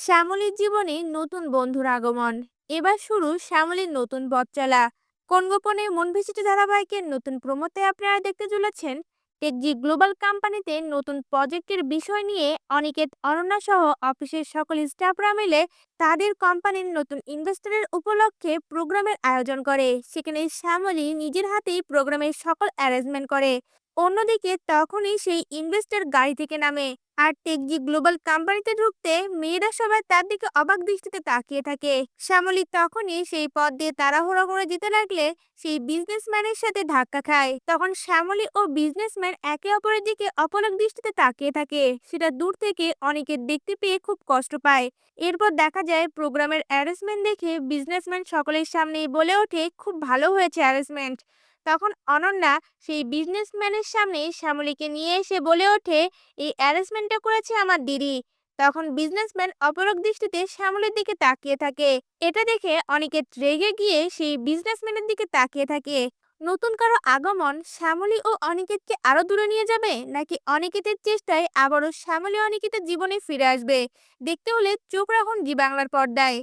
শ্যামলীর জীবনে নতুন বন্ধুর আগমন। এবার শুরু শ্যামলীর নতুন পথ চলা। কোন গোপনে মন ভেসিত ধারাবাহিকের নতুন প্রমোতে আপনারা দেখতে চলেছেন। টেকজি গ্লোবাল কোম্পানিতে নতুন প্রজেক্টের বিষয় নিয়ে অনিকেত অনন্যা সহ অফিসের সকল স্টাফরা মিলে তাদের কোম্পানির নতুন ইনভেস্টরের উপলক্ষে প্রোগ্রামের আয়োজন করে। সেখানে শ্যামলী নিজের হাতেই প্রোগ্রামের সকল অ্যারেঞ্জমেন্ট করে। অন্যদিকে তখনই সেই ইনভেস্টর গাড়ি থেকে নামে। আর টেকজি গ্লোবাল কোম্পানিতে ঢুকতে মেয়েরা সবাই তার দিকে অবাক দৃষ্টিতে তাকিয়ে থাকে। শ্যামলী তখনই সেই পথ দিয়ে তাড়াহুড়ো করে যেতে লাগলে সেই বিজনেসম্যানের সাথে ধাক্কা খায়। তখন শ্যামলী ও বিজনেসম্যান একে অপরের দিকে অপলক দৃষ্টিতে তাকিয়ে থাকে। সেটা দূর থেকে অনেকের দেখতে পেয়ে খুব কষ্ট পায়। এরপর দেখা যায়, প্রোগ্রামের অ্যারেঞ্জমেন্ট দেখে বিজনেসম্যান সকলের সামনেই বলে ওঠে, খুব ভালো হয়েছে অ্যারেঞ্জমেন্ট তখন অনন্যা সেই বিজনেসম্যানের সামনে শ্যামলীকে নিয়ে এসে বলে ওঠে, এই অ্যারেঞ্জমেন্টটা করেছে আমার দিদি। তখন বিজনেসম্যান অপরক দৃষ্টিতে শ্যামলের দিকে তাকিয়ে থাকে। এটা দেখে অনিকেত রেগে গিয়ে সেই বিজনেসম্যানের দিকে তাকিয়ে থাকে। নতুন কারও আগমন শ্যামলী ও অনিকেতকে আরও দূরে নিয়ে যাবে, নাকি অনিকেতের চেষ্টায় আবারও শ্যামলী অনিকেতের জীবনে ফিরে আসবে? দেখতে হলে চোখ রাখুন জি বাংলার পর্দায়।